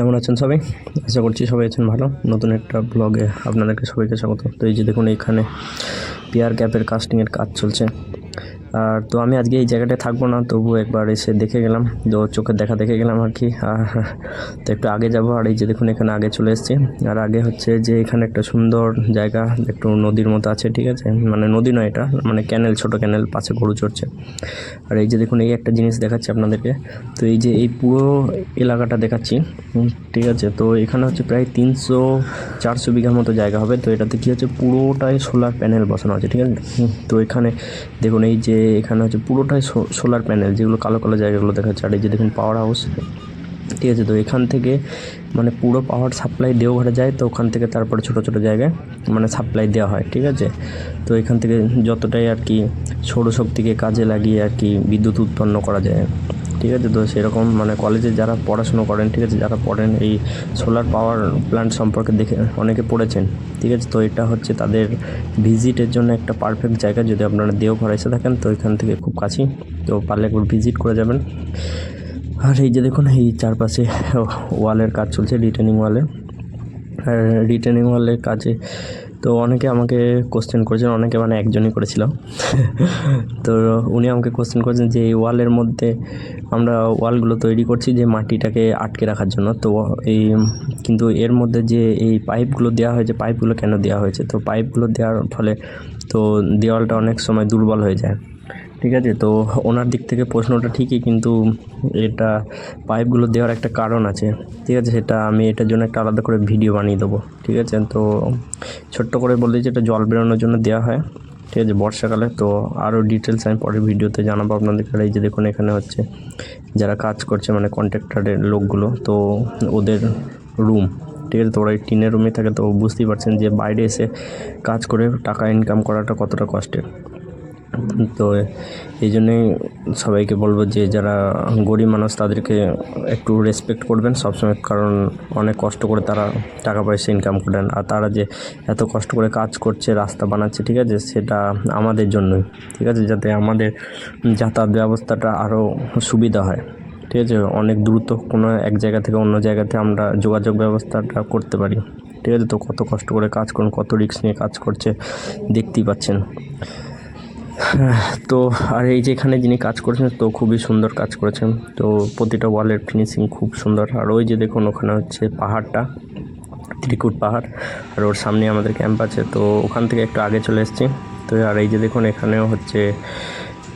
কেমন আছেন সবাই? আশা করছি সবাই আছেন ভালো। নতুন একটা ব্লগে আপনাদেরকে সবাইকে স্বাগত। তো এই যে দেখুন এখানে পিয়ার ক্যাপের কাস্টিংয়ের কাজ চলছে। আর তো আমি আজকে এই জায়গাটায় থাকব না তবু একবার এসে দেখে গেলাম, তো চোখের দেখা দেখে গেলাম আর কি। আর তো একটু আগে যাব, আর এই যে দেখুন এখানে আগে চলে এসেছি। আর আগে হচ্ছে যে এখানে একটা সুন্দর জায়গা, একটু নদীর মতো আছে, ঠিক আছে? মানে নদী নয় এটা মানে ক্যানেল ছোট ক্যানেল পাশে গরু চড়ছে। আর এই যে দেখুন, এই একটা জিনিস দেখাচ্ছি আপনাদেরকে। তো এই যে এই পুরো এলাকাটা দেখাচ্ছি ঠিক আছে? তো এখানে হচ্ছে প্রায় তিনশো, চারশো বিঘার মতো জায়গা হবে। তো এটাতে কী হচ্ছে, পুরোটাই সোলার প্যানেল বসানো আছে, ঠিক আছে? তো এখানে দেখুন, এই যে এখানে হচ্ছে পুরোটাই সোলার প্যানেল যেগুলো কালো কালো জায়গাগুলো দেখাচ্ছে। আর এই যে দেখুন পাওয়ার হাউস ঠিক আছে? তো এখান থেকে মানে পুরো পাওয়ার সাপ্লাই দেওঘাটে যায়, তো ওখান থেকে তারপরে ছোটো ছোটো জায়গায় মানে সাপ্লাই দেওয়া হয়, ঠিক আছে? তো এখান থেকে যতটাই আর কি সৌরশক্তিকে কাজে লাগিয়ে আর কি বিদ্যুৎ উৎপন্ন করা যায়। ঠিক আছে? তো সেরকম মানে কলেজে যারা পড়াশুনো করেন, ঠিক আছে? যারা পড়েন, এই সোলার পাওয়ার প্ল্যান্ট সম্পর্কে দেখে অনেকে পড়েছেন, ঠিক আছে? তো এটা হচ্ছে তাদের ভিজিটের জন্য একটা পারফেক্ট জায়গা। যদি আপনারা দেওঘর এসে থাকেন, তো এখান থেকে খুব কাছেই, তো পারলে একবার ভিজিট করে যাবেন। আর এই যে দেখুন, এই চারপাশে ওয়ালের কাজ চলছে রিটেনিং ওয়ালে আর রিটেনিং ওয়ালের কাজে তো অনেকে আমাকে কোশ্চেন করেছেন অনেকে মানে একজনই করেছিলাম। তো উনি আমাকে কোশ্চেন করেছেন যে এই ওয়ালের মধ্যে আমরা ওয়ালগুলো তৈরি করছি যে মাটিটাকে আটকে রাখার জন্য। তো এই কিন্তু এর মধ্যে যে এই পাইপগুলো দেওয়া হয়েছে পাইপগুলো কেন দেওয়া হয়েছে? তো পাইপগুলো দেওয়ার ফলে তো দেওয়ালটা অনেক সময় দুর্বল হয়ে যায়। ঠিক আছে? তো ওনার দিক থেকে প্রশ্নটা ঠিকই, কিন্তু এটা পাইপগুলো দেওয়ার একটা কারণ আছে। ঠিক আছে? সেটা আমি এটার জন্য একটা আলাদা করে ভিডিও বানিয়ে দেবো। ঠিক আছে? তো ছোট্ট করে বলে দিচ্ছি, এটা জল বেরোনোর জন্য দেওয়া হয়। ঠিক আছে? বর্ষাকালে। তো আরও ডিটেলস আমি পরের ভিডিওতে জানাব আপনাদেরকে। এই যে দেখুন, এখানে হচ্ছে যারা কাজ করছে মানে কন্ট্রাক্টরের লোকগুলো, তো ওদের রুম ঠিক আছে? তো ওরা এই টিনের রুমে থাকে, তো বুঝতেই পারছেন যে বাইরে এসে কাজ করে টাকা ইনকাম করাটা কতটা কষ্টের তো, এই জন্যেই সবাইকে বলব যে, যারা গরিব মানুষ, তাদেরকে একটু রেসপেক্ট করবেন সবসময়, কারণ অনেক কষ্ট করে তারা টাকা পয়সা ইনকাম করেন। আর তারা যে এত কষ্ট করে কাজ করছে, রাস্তা বানাচ্ছে, ঠিক আছে, সেটা আমাদের জন্যই, ঠিক আছে, যাতে আমাদের যাতায়াত ব্যবস্থাটা আরও সুবিধা হয়, ঠিক আছে, অনেক দ্রুত কোনো এক জায়গা থেকে অন্য জায়গাতে আমরা যোগাযোগ ব্যবস্থাটা করতে পারি, ঠিক আছে, তো কত কষ্ট করে কাজ করুন, কত রিস্ক নিয়ে কাজ করছে, দেখতেই পাচ্ছেন। তো, আর এই যে এখানে যিনি কাজ করেছেন, তো খুবই সুন্দর কাজ করেছেন। তো প্রতিটা ওয়ালের ফিনিশিং খুব সুন্দর। আর ওই যে দেখুন, ওখানে হচ্ছে পাহাড়টা, ত্রিকুট পাহাড়। আর ওর সামনে আমাদের ক্যাম্প আছে, তো ওখান থেকে একটু আগে চলে এসেছি। তো আর এই যে দেখুন, এখানেও হচ্ছে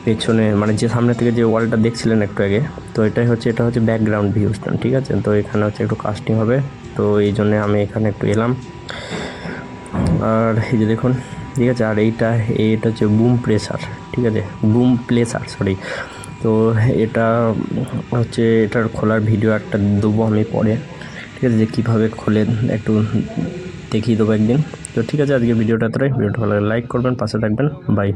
পেছনে মানে যে সামনে থেকে যে ওয়ালটা দেখছিলেন একটু আগে, তো এটাই হচ্ছে, এটা হচ্ছে ব্যাকগ্রাউন্ড ভিউজটা ঠিক আছে? তো এখানে হচ্ছে একটু কাস্টিং হবে। তো এই জন্যে আমি এখানে একটু এলাম। আর এই যে দেখুন, ঠিক আছে? আর এইটা এটা হচ্ছে বুম প্রেসার ঠিক আছে? বুম প্লেসার সরি তো এটা হচ্ছে, এটার খোলার ভিডিও একটা দেবো আমি পরে, ঠিক আছে? যে কীভাবে খোলে, একটু দেখিয়ে দেবো একদিন। তো ঠিক আছে আজকে ভিডিওটা এতটাই। ভিডিওটা ভালো লাগে লাইক করবেন, পাশে থাকবেন। বাই